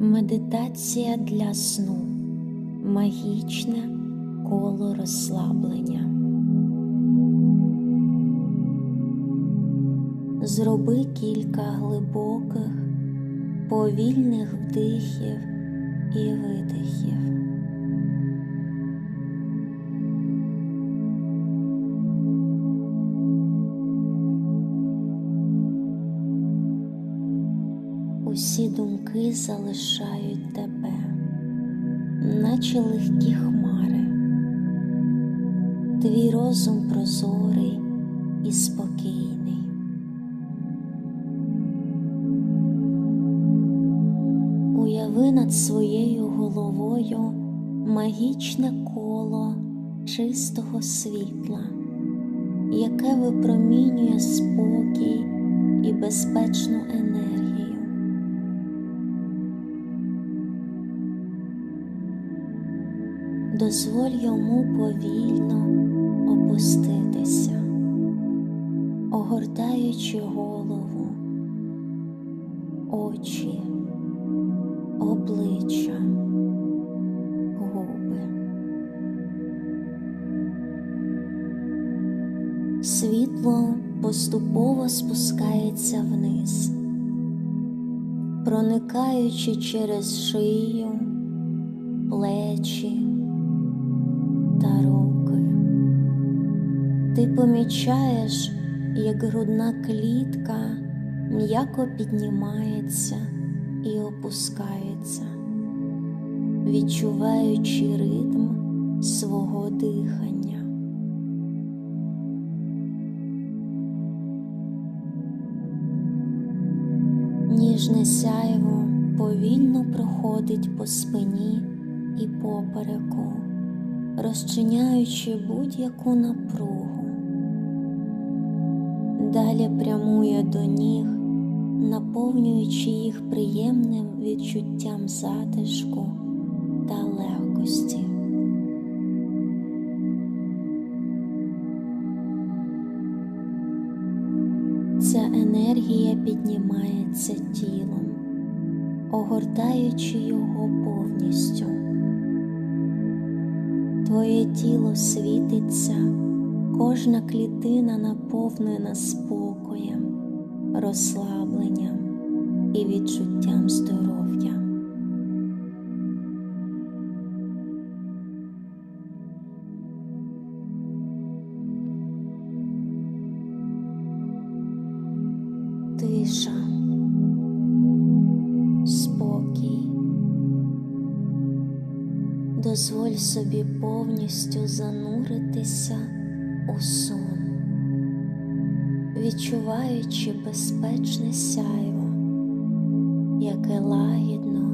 Медитація для сну. Магічне коло розслаблення. Зроби кілька глибоких, повільних вдихів і видихів. Усі думки залишають тебе, наче легкі хмари. Твій розум прозорий і спокійний. Уяви над своєю головою магічне коло чистого світла, яке випромінює спокій і безпечну енергію. Дозволь йому повільно опуститися, огортаючи голову, очі, обличчя, губи. Світло поступово спускається вниз, проникаючи через шию, плечі та руки. Ти помічаєш, як грудна клітка м'яко піднімається і опускається, відчуваючи ритм свого дихання. Ніжне сяйво повільно проходить по спині і попереку, розчиняючи будь-яку напругу. Далі прямує до ніг, наповнюючи їх приємним відчуттям затишку та легкості. Ця енергія піднімається тілом, огортаючи його повністю. Твоє тіло світиться, кожна клітина наповнена спокоєм, розслабленням і відчуттям здоров'я. Тиша, Дозволь собі повністю зануритися у сон, відчуваючи безпечне сяйво, яке лагідно.